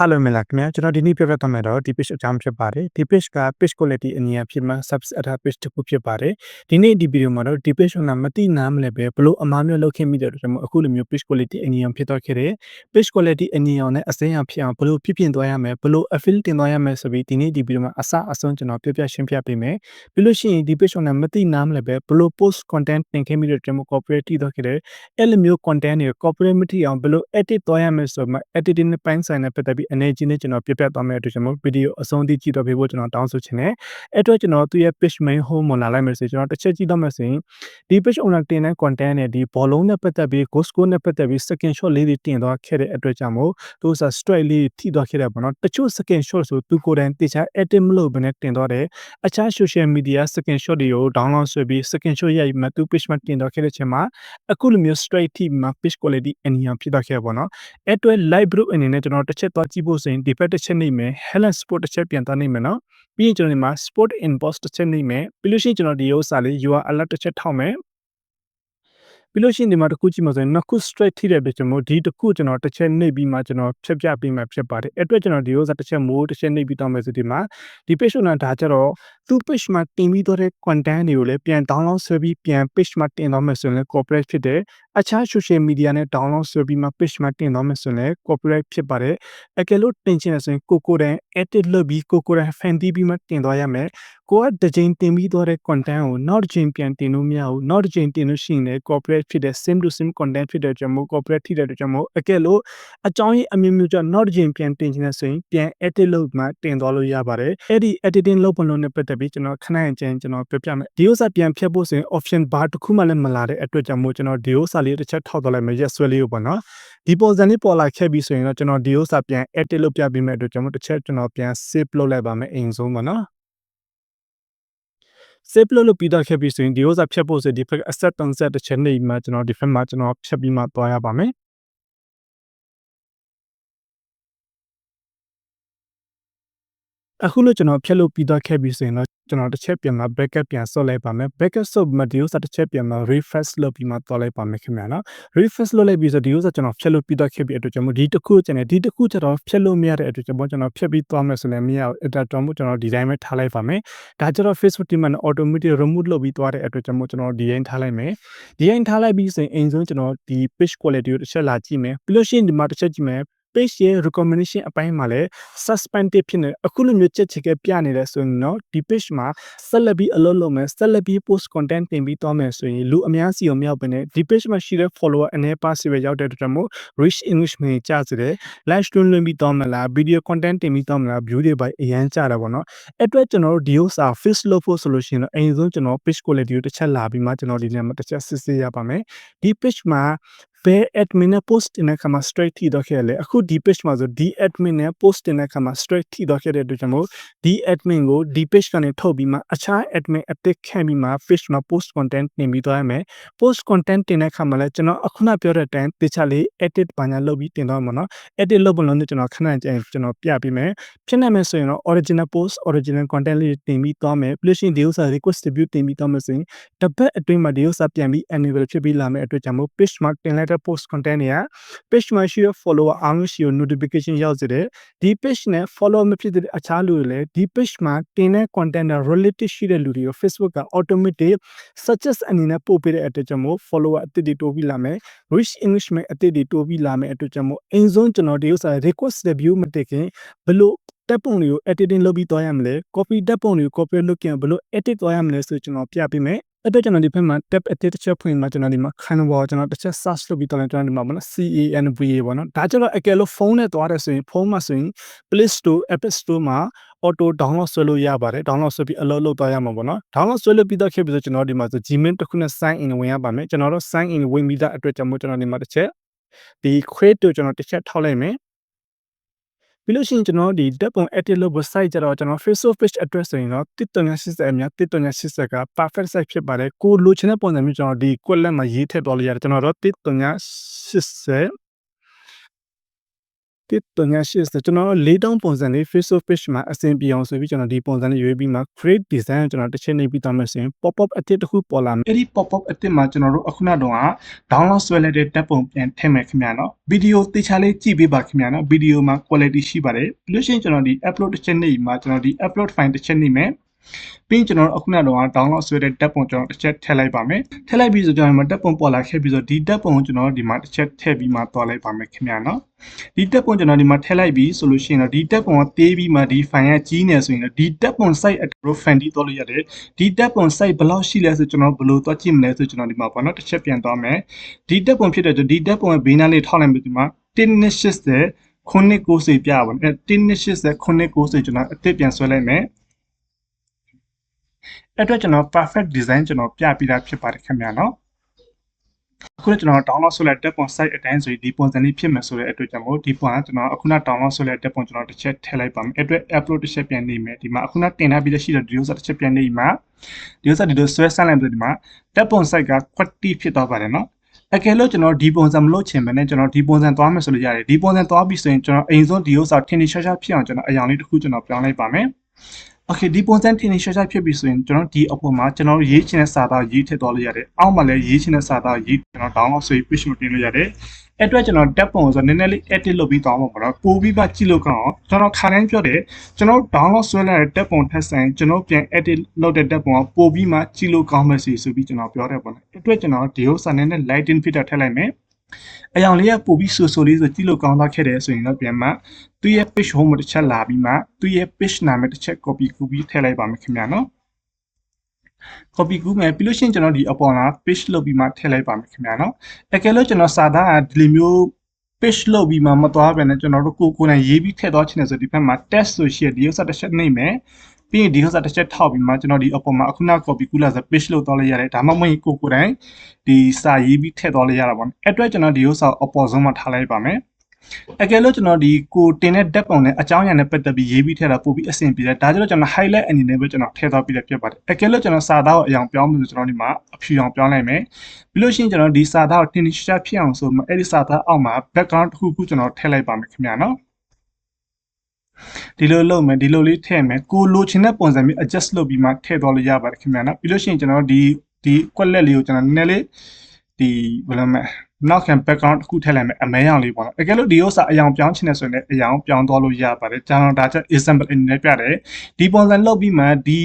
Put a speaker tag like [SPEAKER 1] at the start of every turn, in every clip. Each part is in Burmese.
[SPEAKER 1] Hello မင်္ဂလာခင်ဗျာကျွန်တော်ဒီနေ့ပြောပြသွားမယ်တော့ဒီ page အကြောင်းဖြစ်ပါတယ်ဒီ page က page quality အနည်းဖြစ်မှ subset အထာ page တစ်ခုဖြစ်ပါတယ်ဒီနေ့ဒီ video မှာတော့ဒီ page ကမတိနားမလဲပဲဘလို့အမားမျိုးလုပ်ခဲ့မိတဲ့အတွက်ကျွန်တော်အခုလိုမျိုး page quality အနည်းဖြစ်တော့ခဲ့တယ် page quality အနည်းအောင်နဲ့အစိမ်းအောင်ဖြစ်အောင်ဘလို့ဖြစ်ပြင်သွားရမယ်ဘလို့ affiliate တင်သွားရမယ်ဆိုပြီးဒီနေ့ဒီ video မှာအစအဆုံးကျွန်တော်ပြပြရှင်းပြပေးမယ်ပြီးလို့ရှိရင်ဒီ page ကမတိနားမလဲပဲဘလို့ post content တင်ခဲ့မိတဲ့ကျွန်တော် corporate တည်တော့ခဲ့တယ်အဲ့လိုမျိုး content တွေ corporate မတိအောင်ဘလို့ edit သွားရမယ်ဆိုမှ editing နဲ့ပိုင်းဆိုင်နဲ့ပတ်သက်ပြီးအနေချင်းနဲ့ကျွန်တော်ပြပြသွားမယ့်အတွက်ကျွန်တော်ဗီဒီယိုအဆုံးထိကြည့်တော့ပေးဖို့ကျွန်တော်တောင်းဆိုချင်တယ်အဲ့အတွက်ကျွန်တော်သူ့ရဲ့ page main home မှာလာလိုက်မယ်ဆိုရင်ကျွန်တော်တစ်ချက်ကြည့်တော့မယ်ဆိုရင်ဒီ page owner တင်တဲ့ content နဲ့ဒီဘောလုံးနဲ့ပတ်သက်ပြီး ghost score နဲ့ပတ်သက်ပြီး second shot လေးတွေတင်သွားခဲ့တဲ့အတွက်ကြောင့်မို့သူက strike လေးထိသွားခဲ့တယ်ပေါ့နော်တချို့ second shot ဆိုသူကိုယ်တိုင်တေချာ edit မလုပ်ဘဲနဲ့တင်သွားတယ်အခြား social media second shot တွေကို download ဆွဲပြီး second shot ရိုက်မှသူ page မှာတင်သွားခဲ့တဲ့ချိန်မှာအခုလိုမျိုး straight ထိမှာ page quality အနည်းအောင်ဖြစ်သွားခဲ့ပါတော့အဲ့အတွက် live group အနေနဲ့ကျွန်တော်တစ်ချက်သွားကြည့်ဖို့ဆိုရင်ဒီဘက်တစ်ချက်နေမယ် Helen Sport တစ်ချက်ပြန်သွားနေမယ်နော်ပြီးရင်ကျွန်တော်ဒီမှာ Sport Inbox တစ်ချက်နေမယ်ပြီးလို့ရှိရင်ကျွန်တော်ဒီဥစ္စာလေး UR alert တစ်ချက်ထောက်မယ်ပြီးလို့ရှိရင်ဒီမှာတစ်ခုကြည့်မှာဆိုရင်နှစ်ခု straight ထိတဲ့အတွက်ကျွန်တော်ဒီတစ်ခုကျွန်တော်တစ်ချက်နှိပ်ပြီးမှကျွန်တော်ဖြတ်ပြပေးမှဖြစ်ပါတယ်အဲ့အတွက်ကျွန်တော်ဒီဥစ္စာတစ်ချက်မိုးတစ်ချက်နှိပ်ပြီးတောင်းမယ်ဆိုဒီမှာဒီ page ကဒါကြတော့သူ့ page မှာတင်ပြီးတော့တဲ့ content တွေကိုလည်းပြန် download ဆွဲပြီးပြန် page မှာတင်တော့မယ်ဆိုရင်လည်း corporate ဖြစ်တယ် အခြား social media နဲ့ download ဆွဲပြီးမှ page မှာတင်တော့မယ်ဆိုရင်လည်း copyright ဖြစ်ပါတယ်အကယ်လို့တင်ချင်တယ်ဆိုရင်ကိုကိုတိုင် edit လုပ်ပြီးကိုကိုတိုင် fan တီးပြီးမှတင်သွားရမယ်ကိုကတစ်ချိန်တင်ပြီးသွားတဲ့ content ကိုနောက်တစ်ချိန်ပြန်တင်လို့မရဘူးနောက်တစ်ချိန်တင်လို့ရှိရင်လည်း copyright ဖြစ်တဲ့ same to same content ဖြစ်တဲ့ကြောင့်မို့ copyright ထိတဲ့ကြောင့်မို့အကယ်လို့အကြောင်းရင်းအမျိုးမျိုးကြောင့်နောက်တစ်ချိန်ပြန်တင်ချင်တဲ့ဆိုရင်ပြန် edit လုပ်မှတင်သွားလို့ရပါတယ်အဲ့ဒီ editing လုပ်ပုံလုံးနဲ့ပတ်သက်ပြီးကျွန်တော်ခဏရင်ချင်းကျွန်တော်ပြပြမယ်ဒီဥစ္စာပြန်ဖြတ်ဖို့ဆိုရင် option bar တစ်ခုမှလည်းမလာတဲ့အတွက်ကြောင့်မို့ကျွန်တော်ဒီဥစ္စာလေးတစ်ချက်ထောက်သွားလိုက်မယ် yes ဆွဲလေးကိုပေါ့နော်ဒီပုံစံလေးပေါ်လာခဲ့ပြီဆိုရင်တော့ကျွန်တော်ဒီဥစ္စာပြန် edit လုပ်ပြပေးမယ်အတွက်ကျွန်တော်တစ်ချက်ကျွန်တော်ပြန် save လုပ်လိုက်ပါမယ်အိမ်ဆုံးပေါ့နော် save လုပ်လို့ပြီးတော့ခဲ့ပြီဆိုရင်ဒီဥစ္စာဖြတ်ဖို့ဆိုဒီဘက် asset concept တစ်ချက်နေမှာကျွန်တော်ဒီဘက်မှာကျွန်တော်ဖြတ်ပြီးမှသွားရပါမယ် အခုလို့ကျွန်တော်ဖြတ်လို့ပြီးတော့ခဲ့ပြီဆိုရင်တော့ကျွန်တော်တစ်ချက်ပြန်မှာ backup ပြန်ဆော့လိုက်ပါမယ် backup ဆော့ပြီးမှဒီဥစ္စာတစ်ချက်ပြန်မှာ refresh လုပ်ပြီးမှသွားလိုက်ပါမယ်ခင်ဗျာနော် refresh လုပ်လိုက်ပြီးဆိုဒီဥစ္စာကျွန်တော်ဖြတ်လို့ပြီးတော့ခဲ့ပြီအတွက်ကျွန်တော်ဒီတစ်ခုကျန်တယ်ဒီတစ်ခုကျတော့ဖြတ်လို့မရတဲ့အတွက်ကျွန်တော်ကျွန်တော်ဖြတ်ပြီးသွားမယ်ဆိုလည်းမရဘူးအဲ့ဒါတော့ကျွန်တော်ဒီတိုင်းပဲထားလိုက်ပါမယ်ဒါကျတော့ Facebook team နဲ့ automatic remove လုပ်ပြီးသွားတဲ့အတွက်ကျွန်တော်ကျွန်တော်ဒီတိုင်းထားလိုက်မယ်ဒီတိုင်းထားလိုက်ပြီးဆိုရင်အိမ်ဆုံးကျွန်တော်ဒီ page quality ကိုတစ်ချက်လာကြည့်မယ်ပြီးလို့ရှိရင်ဒီမှာတစ်ချက်ကြည့်မယ် page ရဲ့ recommendation အပိုင်းမှာလည်း suspended ဖြစ်နေအခုလိုမျိုးချက်ချက်ကပြနေတယ်ဆိုရင်တော့ဒီ page မှာဆက်လက်ပြီးအလုပ်လုပ်မယ်ဆက်လက်ပြီး post content တင်ပြီးသွားမယ်ဆိုရင်လူအများစီကိုမြောက်ပင်နဲ့ဒီ page မှာရှိတဲ့ follower အနေပါစီပဲရောက်တဲ့အတွက်မို့ reach english မှာကြစေတယ် live stream လွှင့်ပြီးသွားမလား video content တင်ပြီးသွားမလား view တွေပါအရန်ကြတာပေါ့နော်အဲ့အတွက်ကျွန်တော်တို့ဒီဥစ္စာ face လုပ်ဖို့ဆိုလို့ရှိရင်တော့အရင်ဆုံးကျွန်တော် page quality ကိုတစ်ချက်လာပြီးမှကျွန်တော်ဒီနေ့မှာတစ်ချက်စစ်ဆေးရပါမယ်ဒီ page မှာ ဘယ် admin နဲ့ post တင်တဲ့အခါမှာ straight ထိတော့ခဲ့လေအခုဒီ page မှာဆိုဒီ admin နဲ့ post တင်တဲ့အခါမှာ straight ထိတော့ခဲ့တဲ့အတွက်ကြောင့်မို့ဒီ admin ကိုဒီ page ကနေထုတ်ပြီးမှအခြား admin အသစ်ခန့်ပြီးမှ page မှာ post content တင်ပြီးသွားရမယ် post content တင်တဲ့အခါမှာလည်းကျွန်တော်အခုနပြောတဲ့အတိုင်းတေချာလေး edit ဘာညာလုပ်ပြီးတင်သွားမှာနော် edit လုပ်ဖို့လုံးနဲ့ကျွန်တော်ခဏကြရင်ကျွန်တော်ပြပေးမယ်ဖြစ်နိုင်မယ်ဆိုရင်တော့ original post original content လေးတင်ပြီးသွားမယ် plus ဒီဥစ္စာ request review တင်ပြီးသွားမယ်ဆိုရင်တစ်ပတ်အတွင်းမှာဒီဥစ္စာပြန်ပြီး enable ဖြစ်ပြီးလာမယ်အတွက်ကြောင့်မို့ page မှာတင်လိုက်တဲ့ post content တွေက page မှာရှိတဲ့ follower အားလုံးရှိရ notification ရောက်စေတယ်ဒီ page နဲ့ follow မဖြစ်တဲ့အခြားလူတွေလည်းဒီ page မှာတင်တဲ့ content နဲ့ related ရှိတဲ့လူတွေကို Facebook က automatic suggest အနေနဲ့ပို့ပေးတဲ့အတွက်ကြောင့်မို့ follower အသစ်တွေတိုးပြီးလာမယ် reach english မဲ့အသစ်တွေတိုးပြီးလာမယ်အတွက်ကြောင့်မို့အင်ဆုံးကျွန်တော်ဒီဥစ္စာ request review မတက်ခင်ဘလို့တက်ပုံတွေကို editing လုပ်ပြီးသွားရမလဲ copy တက်ပုံတွေကို copy လုပ်ကြရင်ဘလို့ edit သွားရမလဲဆိုကျွန်တော်ပြပေးမယ် အဲ့တော့ကျွန်တော်ဒီဘက်မှာ tab အသစ်တစ်ချက်ဖွင့်မှာကျွန်တော်ဒီမှာ Canva ကျွန်တော်တစ်ချက် search လုပ်ပြီးတော့လည်းကျွန်တော်ဒီမှာပေါ့နော် CANVA ပေါ့နော်ဒါကျတော့အကယ်လို့ဖုန်းနဲ့သွားတယ်ဆိုရင်ဖုန်းမှာဆိုရင် Play Store App Store မှာ auto download ဆွဲလို့ရပါတယ် download ဆွဲပြီး upload လုပ်သွားရမှာပေါ့နော် download ဆွဲလို့ပြီးတော့ခဲ့ပြီဆိုကျွန်တော်ဒီမှာဆို Gmail တစ်ခုနဲ့ sign in ဝင်ရပါမယ်ကျွန်တော်တို့ sign in ဝင်ပြီးသားအတွက်ကြောင့်မို့ကျွန်တော်ဒီမှာတစ်ချက်ဒီ create ကိုကျွန်တော်တစ်ချက်ထောက်လိုက်မယ် ပြီးလို့ရှိရင်ကျွန်တော်ဒီတက်ပုံ edit လုပ်ဖို့ site ကြတော့ကျွန်တော် Facebook page address ဆိုရင်တော့1.80အမြ1.80က perfect site ဖြစ်ပါတယ်ကိုလိုချင်တဲ့ပုံစံမျိုးကျွန်တော်ဒီ query မှာရေးထည့်သွားလို့ရတယ်ကျွန်တော်တော့ 1.80 1380ကျွန်တော်လေးတောင်းပုံစံလေး Facebook page မှာအဆင်ပြေအောင်ဆိုပြီးကျွန်တော်ဒီပုံစံလေးရွေးပြီးမှ create design ကျွန်တော်တစ်ချက်နေပြီးသားမယ်ဆိုရင် pop up အသစ်တစ်ခုပေါ်လာမယ်အဲ့ဒီ pop up အသစ်မှာကျွန်တော်တို့အခုနောက်တော့က download ဆွဲလိုက်တဲ့တပ်ပုံပြန်ထည့်မယ်ခင်ဗျာနော်ဗီဒီယိုတေချာလေးကြည့်ပေးပါခင်ဗျာနော်ဗီဒီယိုမှာ quality ရှိပါတယ်ပြီးလို့ရှိရင်ကျွန်တော်ဒီ upload တစ်ချက်နေမှာကျွန်တော်ဒီ upload file တစ်ချက်နေမယ် ပြီးရင်ကျွန်တော်တို့အခုနကတော့ download ဆွဲတဲ့တက်ပုံကျွန်တော်တစ်ချက်ထည့်လိုက်ပါမယ်ထည့်လိုက်ပြီးဆိုကျွန်တော်ဒီမှာတက်ပုံပေါ်လာခဲ့ပြီးဆိုဒီတက်ပုံကိုကျွန်တော်ဒီမှာတစ်ချက်ထည့်ပြီးမှတွားလိုက်ပါမယ်ခင်ဗျာနော်ဒီတက်ပုံကျွန်တော်ဒီမှာထည့်လိုက်ပြီးဆိုလို့ရှိရင်တော့ဒီတက်ပုံကသေးပြီးမှဒီ file ကကြီးနေဆိုရင်တော့ဒီတက်ပုံ site အတူ fandy တွားလို့ရတယ်ဒီတက်ပုံ site ဘယ်လောက်ရှိလဲဆိုကျွန်တော်ဘယ်လိုတွားကြည့်မလဲဆိုကျွန်တော်ဒီမှာပေါ့နော်တစ်ချက်ပြန်သွားမယ်ဒီတက်ပုံဖြစ်တဲ့ဒီတက်ပုံရဲ့ဘေးနားလေးထောက်လိုက်ပြီးဒီမှာ180ခုနှစ်90ပြပါမယ်180ခုနှစ်90ကျွန်တော်အစ်စ်ပြန်ဆွဲလိုက်မယ် အဲ့အတွက်ကျွန်တော် perfect design ကျွန်တော်ပြပြတာဖြစ်ပါတယ်ခင်ဗျာနော်အခုလည်းကျွန်တော် download ဆိုလိုက်တက်ပုံ site အတိုင်းဆိုရင်ဒီပုံစံလေးဖြစ်မယ်ဆိုတဲ့အတွက်ကြောင့်မို့ဒီပုံကကျွန်တော်အခုန download ဆိုလိုက်တက်ပုံကျွန်တော်တစ်ချက်ထည့်လိုက်ပါမယ်အဲ့အတွက် upload တစ်ချက်ပြန်နေမယ်ဒီမှာအခုနတင်ထားပြီးတဲ့ရှိတဲ့ဒီဥစ္စာတစ်ချက်ပြန်နေမှာဒီဥစ္စာဒီလိုဆွဲဆန်းလိုက်ပြီးဒီမှာတက်ပုံ site က quality ဖြစ်သွားပါတယ်နော်အကယ်လို့ကျွန်တော်ဒီပုံစံမလို့ချင်မနဲ့ကျွန်တော်ဒီပုံစံသွားမယ်ဆိုလို့ရတယ်ဒီပုံစံသွားပြီဆိုရင်ကျွန်တော်အိမ်ဆုံးဒီဥစ္စာထင်းထင်းရှားရှားဖြစ်အောင်ကျွန်တော်အယောင်လေးတစ်ခုကျွန်တော်ပြောင်းလိုက်ပါမယ် Okay ဒီပုံစံတင်နေရှာရှာဖြစ်ပြီဆိုရင်ကျွန်တော်ဒီအပေါ်မှာကျွန်တော်ရေးချင်တဲ့စာသားရေးထည့်သွားလို့ရတယ်အောက်မှာလည်းရေးချင်တဲ့စာသားရေးကျွန်တော် download ဆိုပြီး page မှာတင်လို့ရတယ်အဲ့အတွက်ကျွန်တော်တက်ပုံဆိုနည်းနည်းလေး edit လုပ်ပြီးတောင်းပါပေါ့နော်ပို့ပြီးပါကြည့်လို့ကောင်းအောင်ကျွန်တော်ခါတိုင်းပြောတယ်ကျွန်တော် download ဆွဲလိုက်တဲ့တက်ပုံထက်ဆိုင်ကျွန်တော်ပြန် edit လုပ်တဲ့တက်ပုံကပို့ပြီးမှကြည့်လို့ကောင်းမယ်စီဆိုပြီးကျွန်တော်ပြောတယ်ပေါ့နော်အဲ့အတွက်ကျွန်တော်ဒီဥစ္စာနည်းနည်း lighting filter ထည့်လိုက်မယ် အယောင်လေးကပို့ပြီးဆူဆူလေးဆိုကြည့်လို့ကောင်းသွားခဲ့တယ်ဆိုရင်တော့ပြန်မှသူ့ရဲ့ page home တစ်ချက်လာပြီးမှသူ့ရဲ့ page နာမည်တစ်ချက် copy ကူပြီးထည့်လိုက်ပါမယ်ခင်ဗျာနော် copy ကူးမယ်ပြီးလို့ရှိရင်ကျွန်တော်ဒီအပေါ်လာ page လုပ်ပြီးမှထည့်လိုက်ပါမယ်ခင်ဗျာနော်အကယ်လို့ကျွန်တော်စာသားကဒီလိုမျိုး page လုပ်ပြီးမှမသွားဘဲနဲ့ကျွန်တော်တို့ကိုကိုနိုင်ရေးပြီးထည့်သွားချင်တယ်ဆိုဒီဘက်မှာ test ဆိုရှိရဒီဥစ္စာတစ်ချက်နှိမ့်မယ် ပြီးရင်ဒီဥစ္စာတစ်ချက်ထောက်ပြီးမှကျွန်တော်ဒီအပေါ်မှာအခုန copy ကူးလာဆို page လုပ်သွားလိုက်ရတယ်ဒါမှမဟုတ်ကိုကိုတိုင်းဒီစာရေးပြီးထည့်သွားလိုက်ရတာပေါ့အဲ့အတွက်ကျွန်တော်ဒီဥစ္စာအပေါ်ဆုံးမှာထားလိုက်ပါမယ်အကယ်လို့ကျွန်တော်ဒီကိုတင်တဲ့ depth ပုံနဲ့အကြောင်းအရာနဲ့ပတ်သက်ပြီးရေးပြီးထည့်တာပို့ပြီးအဆင်ပြေတယ်ဒါကြတော့ကျွန်တော် highlight အနေနဲ့ပဲကျွန်တော်ထည့်သွားပြီးလည်းဖြစ်ပါတယ်အကယ်လို့ကျွန်တော်စာသားကိုအယောင်ပြောင်းလို့ကျွန်တော်ဒီမှာအဖြူအောင်ပြောင်းလိုက်မယ်ပြီးလို့ရှိရင်ကျွန်တော်ဒီစာသားကိုတင်တင်ရှားဖြစ်အောင်ဆိုမှအဲ့ဒီစာသားအောက်မှာ background တစ်ခုခုကျွန်တော်ထည့်လိုက်ပါမယ်ခင်ဗျာနော် ဒီလိုလုပ်မယ်ဒီလိုလေးထည့်မယ်ကိုလိုချင်တဲ့ပုံစံမျိုး adjust လုပ်ပြီးမှထည့်သွားလို့ရပါတယ်ခင်ဗျာနော်ပြီးလို့ရှိရင်ကျွန်တော်ဒီဒီ quality လေးကိုကျွန်တော်နည်းနည်းလေး ဒီဘယ်လိုမလဲနောက်ခံ background တစ်ခုထည့်လိုက်မယ်အမဲရောင်လေးပေါ့နော်အကယ်လို့ဒီဥစ္စာအယောင်ပြောင်းချင်တယ်ဆိုရင်လည်းအယောင်ပြောင်းသွားလို့ရပါတယ်ကျွန်တော်ဒါချက် example အနေနဲ့ပြတယ်ဒီပုံစံလုပ်ပြီးမှဒီ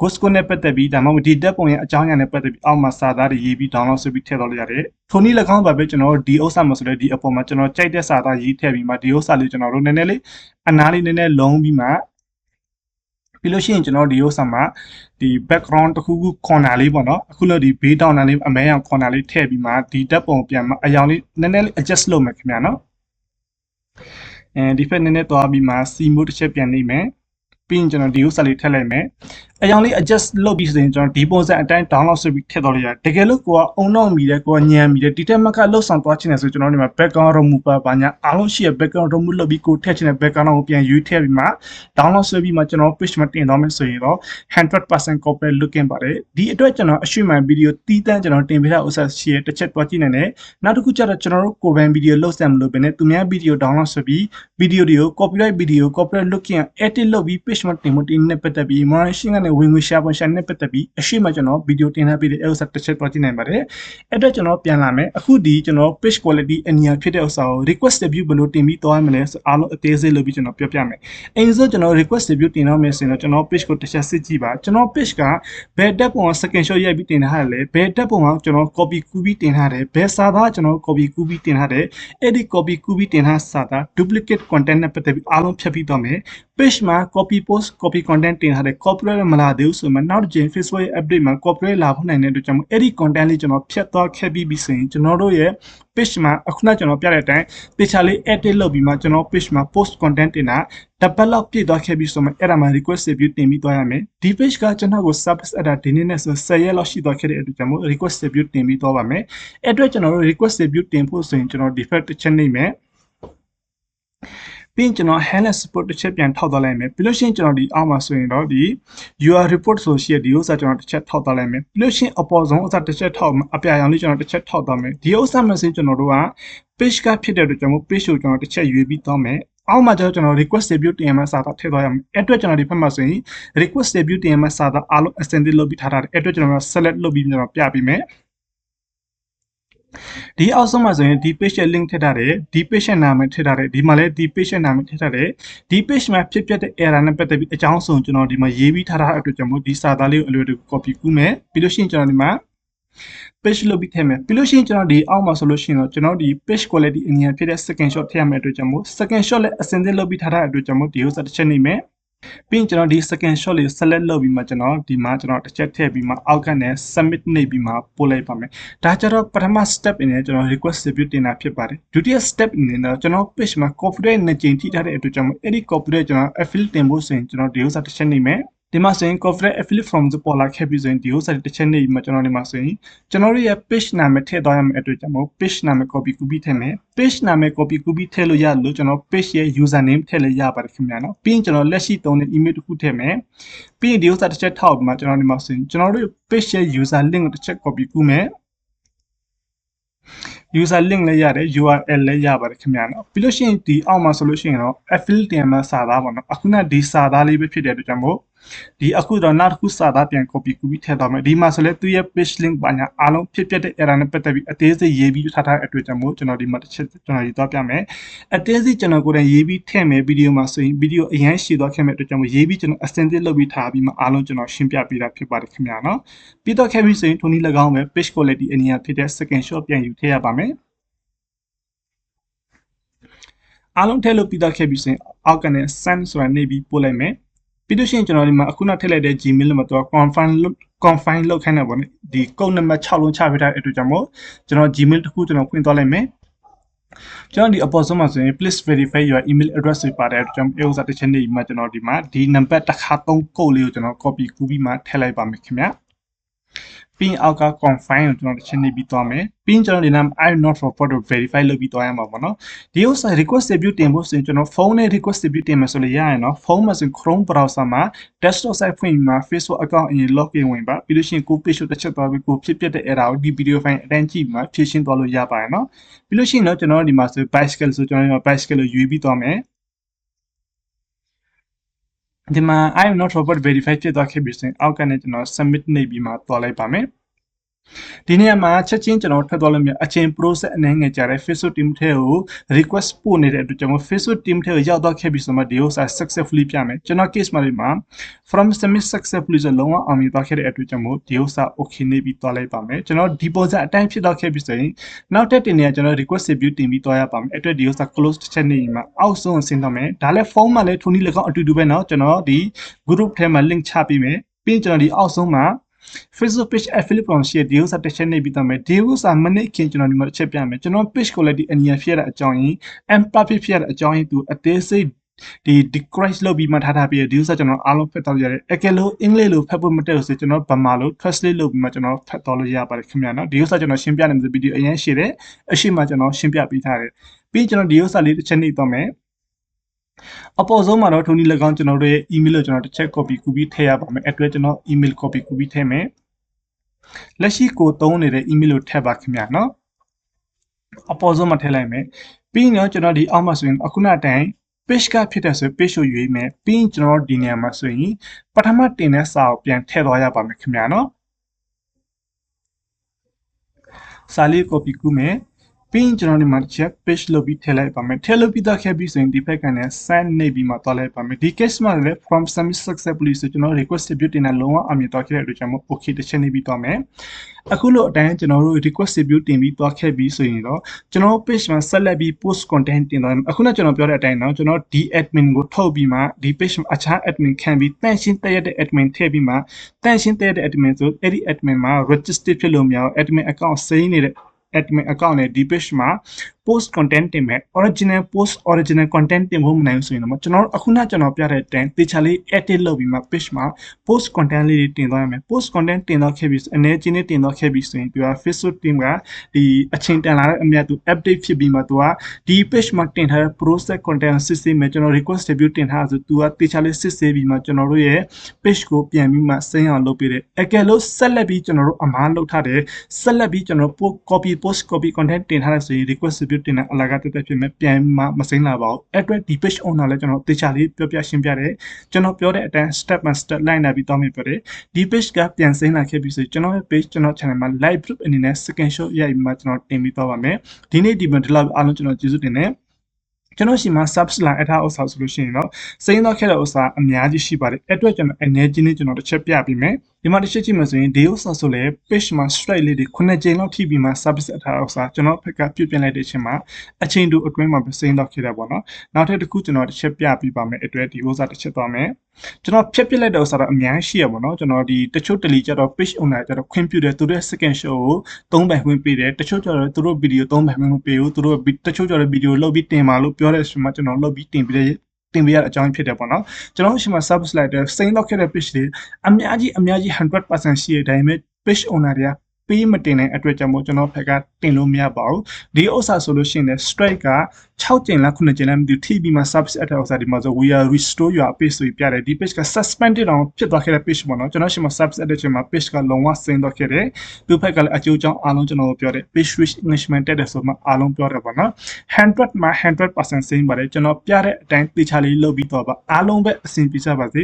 [SPEAKER 1] ghost code နဲ့ပတ်သက်ပြီးဒါမှမဟုတ်ဒီ tab ပုံရဲ့အကြောင်းအရာနဲ့ပတ်သက်ပြီးအောက်မှာစာသားတွေရေးပြီး download ဆွဲပြီးထည့်တော့လို့ရတယ်ထိုနည်း၎င်းပါပဲကျွန်တော်ဒီဥစ္စာမှာဆိုလည်းဒီအပေါ်မှာကျွန်တော်ကြိုက်တဲ့စာသားရေးထည့်ပြီးမှဒီဥစ္စာလေးကျွန်တော်တို့နည်းနည်းလေးအနားလေးနည်းနည်းလုံးပြီးမှ ပြီးလို့ရှိရင်ကျွန်တော်ဒီဥစ္စာမှာဒီ background တစ်ခုခု corner လေးပေါ့နော်အခုလို့ဒီ bay down လေးအမဲရောင် corner လေးထည့်ပြီးမှဒီတက်ပုံပြန်အယောင်လေးနည်းနည်းလေး adjust လုပ်မယ်ခင်ဗျာနော်အဲဒီဖက်နည်းနည်းသွားပြီးမှ C mode တစ်ချက်ပြန်နေမယ်ပြီးရင်ကျွန်တော်ဒီဥစ္စာလေးထည့်လိုက်မယ် အယောင်လေး adjust လုပ်ပြီးဆိုရင်ကျွန်တော်ဒီပုံစံအတိုင်း download ဆွဲပြီးထည့်တော့လို့ရတယ်တကယ်လို့ကိုကအုံတော့မိတယ်ကိုကညံမိတယ်ဒီတက်မကလှုပ်ဆောင်သွားချင်တယ်ဆိုကျွန်တော်ဒီမှာ background remove ပါပါညာအားလုံးရှိရ background remove လုပ်ပြီးကိုထည့်ချင်တဲ့ background ကိုပြန်ယူထည့်ပြီးမှ download ဆွဲပြီးမှကျွန်တော် page မှာတင်သွားမယ်ဆိုရင်တော့100% corporate looking ပါတယ်ဒီအတွက်ကျွန်တော်အရှိမှန်ဗီဒီယိုတီးတန်းကျွန်တော်တင်ပေးတာဥစ္စာရှိရတစ်ချက်တွားကြည့်နိုင်တယ်နောက်တစ်ခုကျတော့ကျွန်တော်တို့ကိုယ်ပိုင်ဗီဒီယိုလှုပ်ဆက်မလို့ပဲနဲ့သူများဗီဒီယို download ဆွဲပြီးဗီဒီယိုတွေကို copyright ဗီဒီယို corporate looking edit လုပ်ပြီး page မှာတင်မတင်နဲ့ပတ်သက်ပြီး moderation ကနေဝင်ငွေရှာပွန်ရှာနဲ့ပတ်သက်ပြီးအရှိမကျွန်တော်ဗီဒီယိုတင်ထားပေးတဲ့ဥစ္စာတစ်ချက်တွားကြည့်နိုင်ပါတယ်အဲ့တော့ကျွန်တော်ပြန်လာမယ်အခုဒီကျွန်တော် page quality အနီးဖြစ်တဲ့ဥစ္စာကို request view ဘယ်လိုတင်ပြီးသွားမလဲဆိုအားလုံးအသေးစိတ်လုပ်ပြီးကျွန်တော်ပြောပြမယ်အရင်ဆုံးကျွန်တော် request view တင်တော့မယ်ဆိုရင်တော့ကျွန်တော် page ကိုတစ်ချက်စစ်ကြည့်ပါကျွန်တော် page ကဘယ်တက်ပုံက second shot ရိုက်ပြီးတင်ထားတယ်လဲဘယ်တက်ပုံကကျွန်တော် copy ကူးပြီးတင်ထားတယ်ဘယ်စာသားကျွန်တော် copy ကူးပြီးတင်ထားတယ်အဲ့ဒီ copy ကူးပြီးတင်ထားစာသား duplicate content နဲ့ပတ်သက်ပြီးအားလုံးဖြတ်ပြီးတော့မယ် page မှာ copy post copy content တင်ထားတယ် copyright မလာသေးဘူးဆိုမှနောက်တစ်ချိန် Facebook ရဲ့ update မှာ copyright လာဖို့နိုင်တဲ့အတွက်ကြောင့်အဲ့ဒီ content လေးကျွန်တော်ဖြတ်သွားခဲ့ပြီးပြီဆိုရင်ကျွန်တော်တို့ရဲ့ page မှာအခုနကျွန်တော်ပြတဲ့အတိုင်း page လေး edit လုပ်ပြီးမှကျွန်တော် page မှာ post content တင်တာတပတ်လောက်ပြည့်သွားခဲ့ပြီဆိုမှအဲ့ဒါမှ request review တင်ပြီးသွားရမယ်ဒီ page ကကျွန်တော်ကို service edit ဒီနေ့နဲ့ဆို10ရက်လောက်ရှိသွားခဲ့တဲ့အတွက်ကြောင့်မို့ request review တင်ပြီးသွားပါမယ်အဲ့အတွက်ကျွန်တော်တို့ request review တင်ဖို့ဆိုရင်ကျွန်တော် default တစ်ချက်နေမယ် ပြီးရင်ကျွန်တော် handle support တစ်ချက်ပြန်ထောက်သွားလိုက်မယ်ပြီးလို့ရှိရင်ကျွန်တော်ဒီအောက်မှာဆိုရင်တော့ဒီ your report ဆိုရှိရဒီဥစ္စာကျွန်တော်တစ်ချက်ထောက်သွားလိုက်မယ်ပြီးလို့ရှိရင်အပေါ်ဆုံးဥစ္စာတစ်ချက်ထောက်အပြာရောင်လေးကျွန်တော်တစ်ချက်ထောက်သွားမယ်ဒီဥစ္စာမှာဆိုရင်ကျွန်တော်တို့က page ကဖြစ်တဲ့အတွက်ကျွန်တော် page ကိုကျွန်တော်တစ်ချက်ရွေးပြီးသွားမယ်အောက်မှာကျတော့ကျွန်တော် request debut တင်ရမယ့်စာသားထည့်သွားရမယ်အဲ့အတွက်ကျွန်တော်ဒီဘက်မှာဆိုရင် request debut တင်ရမယ့်စာသားအားလုံး extended လုပ်ပြီးထားတာအဲ့အတွက်ကျွန်တော် select လုပ်ပြီးကျွန်တော်ပြပေးမယ် ဒီအောက်ဆုံးမှာဆိုရင်ဒီ page ရဲ့ link ထည့်ထားတယ်ဒီ page ရဲ့နာမည်ထည့်ထားတယ်ဒီမှာလည်းဒီ page ရဲ့နာမည်ထည့်ထားတယ်ဒီ page မှာဖြစ်ပျက်တဲ့ error နဲ့ပတ်သက်ပြီးအကြောင်းစုံကျွန်တော်ဒီမှာရေးပြီးထားတာအတွက်ကျွန်တော်ဒီစာသားလေးကိုအလွယ်တကူ copy ကူးမယ်ပြီးလို့ရှိရင်ကျွန်တော်ဒီမှာ page လုပ်ပြီးထည့်မယ်ပြီးလို့ရှိရင်ကျွန်တော်ဒီအောက်မှာဆိုလို့ရှိရင်တော့ကျွန်တော်ဒီ page quality အရင်ဖြစ်တဲ့ second shot ထည့်ရမယ့်အတွက်ကြောင့်မို့ second shot လည်းအစင်သစ်လုပ်ပြီးထားတဲ့အတွက်ကြောင့်မို့ဒီဥစ္စာတစ်ချက်နေမယ် ပြီးရင်ကျွန်တော်ဒီ second shot လေး select လုပ်ပြီးမှကျွန်တော်ဒီမှာကျွန်တော်တစ်ချက်ထည့်ပြီးမှအောက်ကနေ submit နှိပ်ပြီးမှပို့လိုက်ပါမယ်ဒါကြတော့ပထမ step အနေနဲ့ကျွန်တော် request review တင်တာဖြစ်ပါတယ်ဒုတိယ step အနေနဲ့ကျွန်တော် page မှာ copyright နဲ့ချိန်ထိထားတဲ့အတွက်ကြောင့်မို့အဲ့ဒီ copyright ကျွန်တော် affiliate တင်ဖို့ဆိုရင်ကျွန်တော်ဒီဥစ္စာတစ်ချက်နှိပ်မယ် ဒီမှာဆိုရင် corporate affiliate from ဆိုပေါ်လာခဲ့ပြီးဆိုရင်ဒီဥစ္စာတစ်ချက်နေပြီးမှကျွန်တော်ဒီမှာဆိုရင်ကျွန်တော်တို့ရဲ့ page နာမည်ထည့်သွားရမယ့်အတွက်ကြောင့်မို့ page နာမည် copy ကူးပြီးထည့်မယ် page နာမည် copy ကူးပြီးထည့်လို့ရလို့ကျွန်တော် page ရဲ့ user name ထည့်လို့ရပါတယ်ခင်ဗျာနော်ပြီးရင်ကျွန်တော်လက်ရှိသုံးတဲ့ email တစ်ခုထည့်မယ်ပြီးရင်ဒီဥစ္စာတစ်ချက်ထောက်ပြီးမှကျွန်တော်ဒီမှာဆိုရင်ကျွန်တော်တို့ page ရဲ့ user link တစ်ချက် copy ကူးမယ် user link လည်းရတယ် URL လည်းရပါတယ်ခင်ဗျာနော်ပြီးလို့ရှိရင်ဒီအောက်မှာဆိုလို့ရှိရင်တော့ affiliate တင်မှာစာသားပေါ့နော်အခုနဒီစာသားလေးပဲဖြစ်တဲ့အတွက်ကြောင့်မို့ ဒီအခုတော့နောက်တစ်ခုစာသားပြန် copy ကူပြီးထည့်သွားမယ်ဒီမှာဆိုလဲသူ့ရဲ့ page link ပါညာအားလုံးဖြစ်ပျက်တဲ့ error နဲ့ပတ်သက်ပြီးအသေးစိတ်ရေးပြီးထားထားတဲ့အတွက်ကြောင့်မို့ကျွန်တော်ဒီမှာတစ်ချက်ကျွန်တော်ရေးသွားပြမယ်အသေးစိတ်ကျွန်တော်ကိုယ်တိုင်ရေးပြီးထည့်မယ်ဗီဒီယိုမှာဆိုရင်ဗီဒီယိုအရင်ရှည်သွားခဲ့မဲ့အတွက်ကြောင့်မို့ရေးပြီးကျွန်တော် extended လုပ်ပြီးထားပြီးမှအားလုံးကျွန်တော်ရှင်းပြပေးတာဖြစ်ပါတယ်ခင်ဗျာနော်ပြီးတော့ခဲ့ပြီးဆိုရင်ထိုနည်း၎င်းပဲ page quality အနည်းငယ်ဖြစ်တဲ့ second shot ပြန်ယူထည့်ရပါမယ်အားလုံးထည့်လို့ပြီးတော့ခဲ့ပြီးဆိုရင်အောက်ကနေ send ဆိုတာနေပြီးပို့လိုက်မယ် ပြီးလို့ရှိရင်ကျွန်တော်ဒီမှာအခုနောက်ထည့်လိုက်တဲ့ Gmail မှာတော့ confirm လုပ် confine လုပ်ခိုင်းတယ်ပေါ့နော်ဒီ code နံပါတ်6လုံးချပေးထားတဲ့အတွက်ကြောင့်မို့ကျွန်တော် Gmail တစ်ခုကျွန်တော်ဖွင့်သွားလိုက်မယ်ကျွန်တော်ဒီအပေါ်ဆုံးမှာဆိုရင် please verify your email address တွေပါတယ်ကျွန်တော်ဥစ္စာတစ်ချက်နေပြီးမှကျွန်တော်ဒီမှာဒီနံပါတ်တစ်ခါသုံး code လေးကိုကျွန်တော် copy ကူးပြီးမှထည့်လိုက်ပါမယ်ခင်ဗျာ ပြီးရင်အောက်က confine ကိုကျွန်တော်တစ်ချက်နေပြီးသွားမယ်ပြီးရင်ကျွန်တော်ဒီနာမ I'm not for photo verify လုပ်ပြီးသွားရမှာပေါ့နော်ဒီဥစ္စာ request debut တင်ဖို့ဆိုရင်ကျွန်တော်ဖုန်းနဲ့ request debut တင်မယ်ဆိုလို့ရရင်နော်ဖုန်းမှာဆိုရင် Chrome browser မှာ desktop site ဖွင့်ပြီးမှ Facebook account အရင် login ဝင်ပါပြီးလို့ရှိရင်ကို page ကိုတစ်ချက်သွားပြီးကိုဖြစ်ပျက်တဲ့ error ကိုဒီ video file အတန်းကြည့်ပြီးမှဖြည့်ရှင်းသွားလို့ရပါတယ်နော်ပြီးလို့ရှိရင်တော့ကျွန်တော်ဒီမှာဆို bicycle ဆိုကျွန်တော်ဒီမှာ bicycle ကိုရွေးပြီးသွားမယ် ဒီမှာ I am not robot verify ဖြစ်သွားခဲ့ပြီဆိုရင်အောက်ကနေကျွန်တော် submit နှိပ်ပြီးမှတွားလိုက်ပါမယ် ဒီနေရာမှာချက်ချင်းကျွန်တော်ထပ်သွားလို့မြအချင်း process အနေငယ်ကြတဲ့ Facebook team ထဲကို request ပို့နေတဲ့အတွက်ကျွန်တော် Facebook team ထဲကိုရောက်သွားခဲ့ပြီဆိုမှဒီဥစ္စာ successfully ပြမယ်ကျွန်တော် case မှာဒီမှာ from submit successfully ဆိုလုံးဝအောင်မြင်သွားခဲ့တဲ့အတွက်ကျွန်တော်ဒီဥစ္စာ okay နေပြီးသွားလိုက်ပါမယ်ကျွန်တော် deposit အတိုင်းဖြစ်သွားခဲ့ပြီဆိုရင်နောက်ထပ်တင်နေရကျွန်တော် request review တင်ပြီးသွားရပါမယ်အဲ့အတွက်ဒီဥစ္စာ close တစ်ချက်နေမှာအောက်ဆုံးဆင်းတော့မယ်ဒါလည်းဖုန်းမှာလည်းထိုနည်း၎င်းအတူတူပဲเนาะကျွန်တော်ဒီ group ထဲမှာ link ချပေးမယ်ပြီးရင်ကျွန်တော်ဒီအောက်ဆုံးမှာ Facebook page affiliate promotion ရှိဒီဥစားတစ်ချက်နေပြီးသားမယ်ဒီဥစားမနေ့ခင်ကျွန်တော်ဒီမှာတစ်ချက်ပြမယ်ကျွန်တော် page quality အညာဖြစ်တဲ့အကြောင်းရင်း imperfect ဖြစ်တဲ့အကြောင်းရင်းသူအသေးစိတ်ဒီ decrease လုပ်ပြီးမှထားထားပြီးဒီဥစားကျွန်တော်အားလုံးဖတ်တော့ရတယ်အကယ်လို့အင်္ဂလိပ်လိုဖတ်ဖို့မတည့်လို့ဆိုကျွန်တော်ဗမာလို translate လုပ်ပြီးမှကျွန်တော်ဖတ်တော့လို့ရပါတယ်ခင်ဗျာနော်ဒီဥစားကျွန်တော်ရှင်းပြနေတဲ့ဗီဒီယိုအရင်ရှိတယ်အရှိမှကျွန်တော်ရှင်းပြပေးထားတယ်ပြီးကျွန်တော်ဒီဥစားလေးတစ်ချက်နေတော့မယ် အပေါ်ဆုံးမှာတော့ထုံးနည်း၎င်းကျွန်တော်တို့ရဲ့ email ကိုကျွန်တော်တစ်ချက် copy ကူပြီးထည့်ရပါမယ်အတွက်ကျွန်တော် email copy ကူပြီးထည့်မယ်လက်ရှိကိုသုံးနေတဲ့ email ကိုထည့်ပါခင်ဗျာနော်အပေါ်ဆုံးမှာထည့်လိုက်မယ်ပြီးရင်ကျွန်တော်ဒီအောက်မှာဆိုရင်အခုနတိုင် page ကဖြစ်တဲ့ဆို page ကိုရွေးမယ်ပြီးရင်ကျွန်တော်ဒီနေရာမှာဆိုရင်ပထမတင်တဲ့စာကိုပြန်ထည့်သွားရပါမယ်ခင်ဗျာနော်စာလေး copy ကူးမယ် ပြီးရင်ကျွန်တော်ဒီမှာ check page လုပ်ပြီးထည့်လိုက်ပါမယ်ထည့်လို့ပြီးသားခဲ့ပြီးဆိုရင်ဒီဘက်ကနေ send နေပြီးမှသွားလိုက်ပါမယ်ဒီ case မှာလည်း from submit successfully ဆိုကျွန်တော် request debut တင်တဲ့လုံးဝအမြင်သွားခဲ့တဲ့အတွက်ကြောင့်မို့ okay တစ်ချက်နေပြီးသွားမယ်အခုလိုအတိုင်းကျွန်တော်တို့ request debut တင်ပြီးသွားခဲ့ပြီးဆိုရင်တော့ကျွန်တော် page မှာဆက်လက်ပြီး post content တင်သွားမယ်အခုနကျွန်တော်ပြောတဲ့အတိုင်းတော့ကျွန်တော်ဒီ admin ကိုထုတ်ပြီးမှဒီ page မှာအခြား admin ခံပြီးတန့်ရှင်းတည့်ရတဲ့ admin ထည့်ပြီးမှတန့်ရှင်းတည့်ရတဲ့ admin ဆိုအဲ့ဒီ admin မှာ register ဖြစ်လို့မရအောင် admin account စိမ်းနေတဲ့ admin account နဲ့ဒီ page မှာ post content တင်မယ် original post original content တင်ဖို့မနိုင်ဘူးဆိုရင်တော့ကျွန်တော်အခုနကျွန်တော်ပြတဲ့အတိုင်းတေချာလေး edit လုပ်ပြီးမှ page မှာ post content လေးတွေတင်သွားရမယ် post content တင်တော့ခဲ့ပြီဆိုအနေချင်းလေးတင်တော့ခဲ့ပြီဆိုရင်သူက Facebook team ကဒီအချိန်တန်လာတဲ့အမြတ်သူ update ဖြစ်ပြီးမှသူကဒီ page မှာတင်ထားတဲ့ process content စစ်ဆေးမယ်ကျွန်တော် request review တင်ထားဆိုသူကတေချာလေးစစ်ဆေးပြီးမှကျွန်တော်တို့ရဲ့ page ကိုပြန်ပြီးမှစိမ်းအောင်လုပ်ပေးတယ်အကယ်လို့ဆက်လက်ပြီးကျွန်တော်တို့အမားလုပ်ထားတယ်ဆက်လက်ပြီးကျွန်တော် post copy post copy content တင်ထားတဲ့ဆိုရင် request review တင်တဲ့အလာကတက်တက်ဖြစ်မယ်ပြန်မှမစိမ်းလာပါဘူးအဲ့အတွက်ဒီ page owner လည်းကျွန်တော်တေချာလေးပြောပြရှင်းပြတယ်ကျွန်တော်ပြောတဲ့အတိုင်း step by step လိုက်နာပြီးတောင်းမိပါတယ်ဒီ page ကပြန်စိမ်းလာခဲ့ပြီဆိုရင်ကျွန်တော်ရဲ့ page ကျွန်တော် channel မှာ live proof အနေနဲ့ second shot ရိုက်ပြီးမှကျွန်တော်တင်ပြီးတော့ပါမယ်ဒီနေ့ဒီမှာဒီလောက်အားလုံးကျွန်တော်ကျေးဇူးတင်တယ်ကျွန်တော်ရှိမှာ subs line အထားဥစ္စာဆိုလို့ရှိရင်တော့စိမ်းတော့ခဲ့တဲ့ဥစ္စာအများကြီးရှိပါတယ်အဲ့အတွက်ကျွန်တော် energy နဲ့ကျွန်တော်တစ်ချက်ပြပေးမယ် ဒီမှာတစ်ချက်ကြည့်မယ်ဆိုရင်ဒီဥစ္စာဆိုလဲ page မှာ strike လေးတွေ9ကြိမ်လောက်ထိပြီးမှ service အထားဥစ္စာကျွန်တော်ဖက်ကပြုတ်ပြင်လိုက်တဲ့အချိန်မှာအချိန်တူအတွင်းမှာစိမ်းတော့ခဲ့တယ်ပေါ့နော်နောက်ထပ်တစ်ခုကျွန်တော်တစ်ချက်ပြပေးပါမယ်အတွက်ဒီဥစ္စာတစ်ချက်သွားမယ်ကျွန်တော်ဖြတ်ပစ်လိုက်တဲ့ဥစ္စာတော့အများကြီးရှိရပါတော့ကျွန်တော်ဒီတချို့ delete ကြတော့ page owner ကြတော့ခွင့်ပြုတယ်သူတို့ second show ကို3ပိုင်ခွင့်ပေးတယ်တချို့ကြတော့သူတို့ video 3ပိုင်ခွင့်မပေးဘူးသူတို့တချို့ကြတော့ video လုပ်ပြီးတင်ပါလို့ပြောတဲ့အချိန်မှာကျွန်တော်လုပ်ပြီးတင်ပြီးတ င်ပေးရတဲ့အကြောင်းဖြစ်တယ်ပေါ့နော်ကျွန်တော်ရှိမှာ service လိုက်တဲ့စိမ်းတော့ခဲ့တဲ့ page တွေအများကြီးအများကြီး100%ရှိတဲ့အတိုင်းပဲ page owner တွေက ပေးမတင်တဲ့အတွက်ကြောင့်မို့ကျွန်တော်ဖက်ကတင်လို့မရပါဘူးဒီဥစ္စာဆိုလို့ရှိရင်လည်း strike က6ကျင်လား9ကျင်လားမသိဘူးထိပြီးမှ service အထောက်အစားဒီမှာဆို we are restore your page ဆိုပြီးပြတယ်ဒီ page က suspended အောင်ဖြစ်သွားခဲ့တဲ့ page ပေါ့နော်ကျွန်တော်ရှိမှာ service အတဲ့ချိန်မှာ page ကလုံးဝဆင်းသွားခဲ့တယ်သူဖက်ကလည်းအကျိုးကြောင့်အားလုံးကျွန်တော်တို့ပြောတယ် page reach engagement တက်တယ်ဆိုမှအားလုံးပြောတယ်ပေါ့နော်100မှာ100%ဆင်းပါတယ်ကျွန်တော်ပြတဲ့အတိုင်းတေချာလေးလုပ်ပြီးတော့ပါအားလုံးပဲအဆင်ပြေကြပါစေ